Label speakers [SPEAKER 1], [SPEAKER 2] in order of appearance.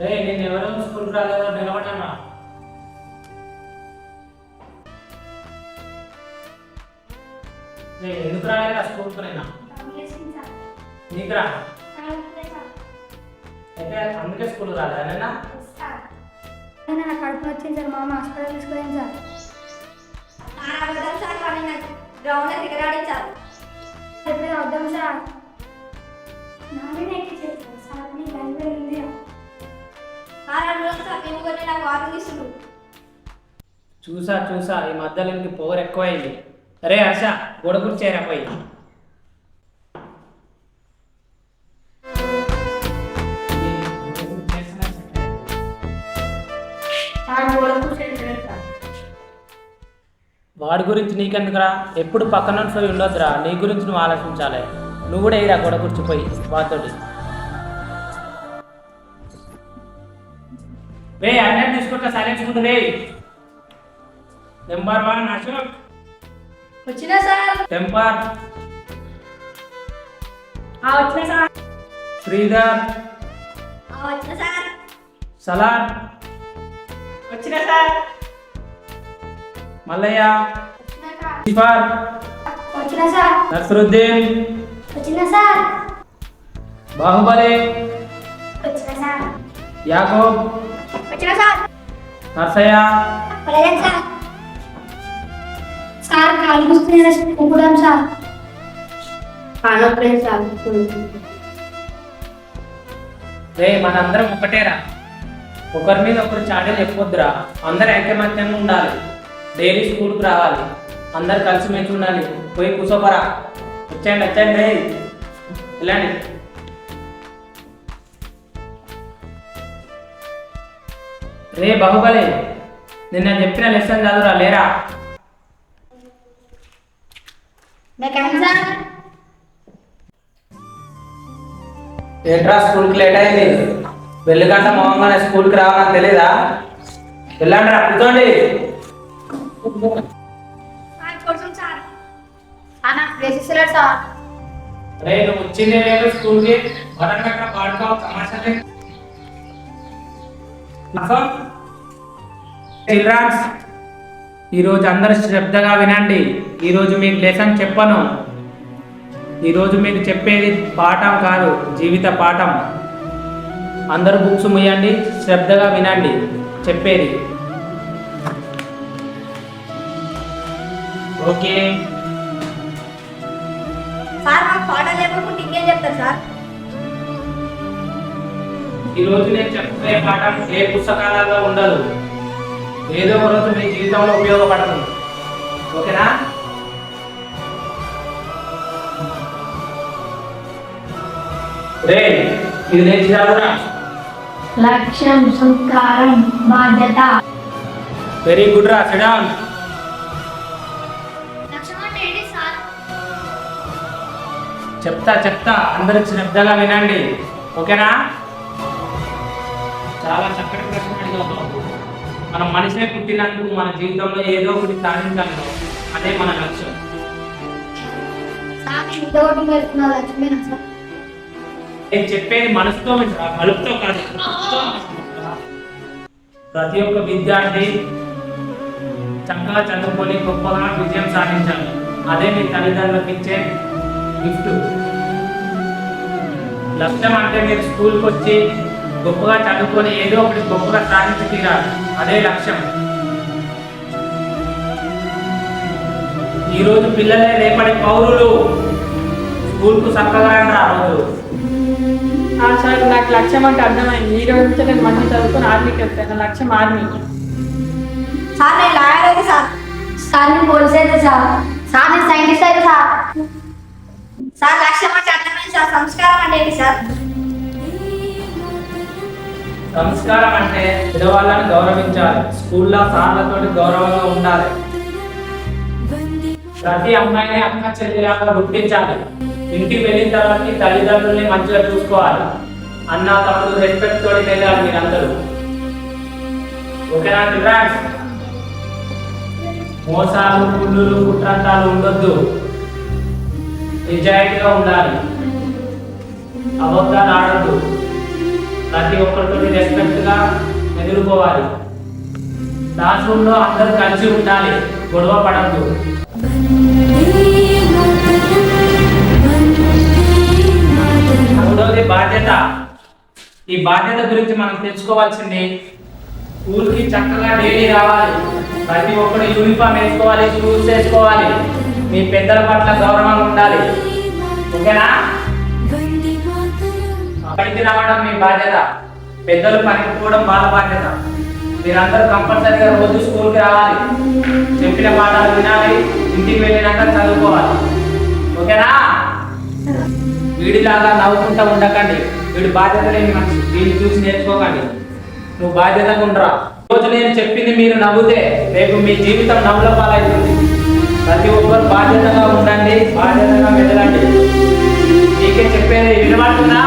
[SPEAKER 1] నేను ఎవరో స్కూల్ రాలేదో నిలబడ్డా ఎందుకు రాలేదా స్కూల్కి నేను నీకు రా. అయితే అందుకే స్కూల్ రాలేదా నిన్న?
[SPEAKER 2] నా కడుపు వచ్చింది సార్ మామ హాస్పిటల్ తీసుకుపోయింది సార్
[SPEAKER 3] గ్రౌండ్ దిగరాడించారు
[SPEAKER 2] చెప్పేది వద్దాం సార్ నానే ఎక్కించారు.
[SPEAKER 3] అడ్వాన్స్ నాకు వార్నింగ్
[SPEAKER 1] చూసా చూసా ఈ మధ్యలో ఇంక పొగరు ఎక్కువైంది. అరే హర్ష గొడ కూర్చేరా పోయి. వాడి గురించి నీకెందుకురా? ఎప్పుడు పక్కన పోయి ఉండొద్దురా? నీ గురించి నువ్వు ఆలోచించాలి. నువ్వు కూడా ఇరా గొడ కూర్చిపోయి వాతోటి రే అన్నీ తీసుకుంటా సైలెన్స్ ఉంటుంది రే నెంబర్ వన్ అశోక్.
[SPEAKER 3] వచ్చినా సార్?
[SPEAKER 1] టెంపర్
[SPEAKER 3] వచ్చినా సార్.
[SPEAKER 1] శ్రీధర్.
[SPEAKER 3] వచ్చిన సార్.
[SPEAKER 1] సలార్.
[SPEAKER 3] వచ్చిన సార్.
[SPEAKER 1] మల్లయ్య. ఇఫార్
[SPEAKER 2] వచ్చిన సార్.
[SPEAKER 1] నసరుద్దీన్.
[SPEAKER 2] వచ్చిన సార్.
[SPEAKER 1] బాహుబలి.
[SPEAKER 2] వచ్చిన సార్.
[SPEAKER 1] యాకోబ్.
[SPEAKER 2] వచ్చిన sir?
[SPEAKER 1] Narsaiah.
[SPEAKER 2] Present sir. Sir కాలు కూర్చుని కుంకుదాం సార్. కానొప్పలేదు సార్.
[SPEAKER 1] రే మనందరం ఒకటేరా. ఒకరి మీద ఒకరు చాటలు చెప్పొద్దురా. అందరు ఐకమత్యంగా ఉండాలి. డైలీ స్కూల్కి రావాలి. అందరు కలిసి మెలిసి ఉండాలి. పోయి కూర్చోపరా వచ్చేయండి వచ్చేయండి. రే వెళ్ళండి రే బాహుబలి నిన్న చెప్పిన లెసన్ చదువురా లేరా? ఏంట్రా స్కూల్కి లేట్ అయింది? వెళ్ళకంట మొహంగానే స్కూల్కి రావాలని తెలీదా? వెళ్ళండి రా కూర్చోండి రే నువ్వు వచ్చిందే లేదు స్కూల్కి? బటన్ పెట్ట పాడుకో తమాషాలే చిల్డ్రన్స్ ఈరోజు అందరూ శ్రద్ధగా వినండి. ఈరోజు మీకు లెసన్ చెప్పను. ఈరోజు మీకు చెప్పేది పాఠం కాదు జీవిత పాఠం. అందరూ బుక్స్ ముయ్యండి శ్రద్ధగా వినండి చెప్పేది. ఓకే
[SPEAKER 3] సార్ నాకు పాఠం లేకుండా ఇంకేం చెప్తారు సార్?
[SPEAKER 1] ఈ రోజు నేను చెప్పే పాఠం ఏ పుస్తకాలలో ఉండదు. ఏదో ఒక రోజు మీ జీవితంలో ఉపయోగపడదు. ఓకేనా? రే ఇది నేను చదువురా.
[SPEAKER 2] లక్ష్యం సంస్కారం బాధ్యత.
[SPEAKER 1] వెరీ గుడ్ రా సిడాన్
[SPEAKER 2] లక్ష్యం అంటే ఏంటి సార్.
[SPEAKER 1] చెప్తా చెప్తా అందరూ శ్రద్ధగా వినండి. ఓకేనా? చాలా చక్కటి ప్రశ్న అడిగావు. మనం మనిషే పుట్టినందుకు మన జీవితంలో ఏదో ఒకటి సాధించాలి. అదే మన లక్ష్యం. నేను చెప్పేది మనసుతో కలుపుతో కాదు. ప్రతి ఒక్క విద్యార్థి చక్కగా చదువుకొని గొప్పగా విజయం సాధించాలి. అదే మీ తల్లిదండ్రులకు ఇచ్చే గిఫ్ట్ లక్ష్యం అంటే మీరు స్కూల్కి వచ్చి గొప్పగా చదువుకొని ఏదో ఒకటి గొప్పగా సాధించి తీరాలి. అదే లక్ష్యం. ఈరోజు పిల్లలే రేపటి పౌరులు. స్కూల్కు చక్కగా రోజు.
[SPEAKER 4] ఆ సార్ నాకు లక్ష్యం అంటే అర్థమైంది. ఈ రోజు నుంచి నేను మంచి చదువుకుని ఆర్మీకి వెళ్తాను నా లక్ష్యం ఆర్మీ.
[SPEAKER 3] సార్ నేను లాయర్ అయితే సార్.
[SPEAKER 2] సార్ నేను పోలీస్ అయితే సార్. సార్ నేను సైంటిస్ట్ అయితే సార్.
[SPEAKER 3] సార్ లక్ష్యం అంటే అర్థమైంది సార్. సంస్కారం అంటే ఏంటి సార్?
[SPEAKER 1] సంస్కారం అంటే పెద్దవాళ్ళని గౌరవించాలి. స్కూల్లో సార్లతో గౌరవంగా ఉండాలి. ప్రతి అమ్మాయిని అక్క చెల్లెలాగా గుర్తించాలి. ఇంటికి వెళ్ళిన తర్వాత తల్లిదండ్రుల్ని మంచిగా చూసుకోవాలి. అన్న తమ్ముడు రెస్పెక్ట్ తోటి వెళ్ళాలి మీరందరూ. ఓకేనా ఫ్రెండ్స్ మోసాలు పుల్లులు కుట్రంతాలు ఉండొద్దు. నిజాయితీగా ఉండాలి. అబద్ధాలు ఆడద్దు. ప్రతి ఒక్కరితో రెస్పెక్ట్గా ఎదుర్కోవాలి క్లాస్ రూమ్లో అందరూ కలిసి ఉండాలి. గొడవ పడద్దు. మూడవది బాధ్యత. ఈ బాధ్యత గురించి మనం తెలుసుకోవాల్సింది స్కూల్కి చక్కగా డైలీ రావాలి. ప్రతి ఒక్కరు యూనిఫామ్ వేసుకోవాలి షూస్ వేసుకోవాలి. మీ పెద్దల పట్ల గౌరవంగా ఉండాలి. ఓకేనా? పనికి రావడం మీ బాధ్యత. పెద్దలు పనికి పోవడం వాళ్ళ బాధ్యత. మీరందరూ కంపల్సరీగా రోజు స్కూల్కి రావాలి. చెప్పిన పాఠాలు వినాలి ఇంటికి వెళ్ళినాక చదువుకోవాలి. ఓకేనా? వీడిలాగా నవ్వుకుంటా ఉండకండి. వీడు బాధ్యత లేని మనిషి. వీడిని చూసి నేర్చుకోకండి. నువ్వు బాధ్యతగా ఉండరా? రోజు నేను చెప్పింది మీరు నవ్వుతే రేపు మీ జీవితం నవ్వుల పాలవుతుంది ప్రతి ఒక్కరు బాధ్యతగా ఉండండి బాధ్యతగా వెళ్ళండి నీకే చెప్పేది వినబడుతుందా?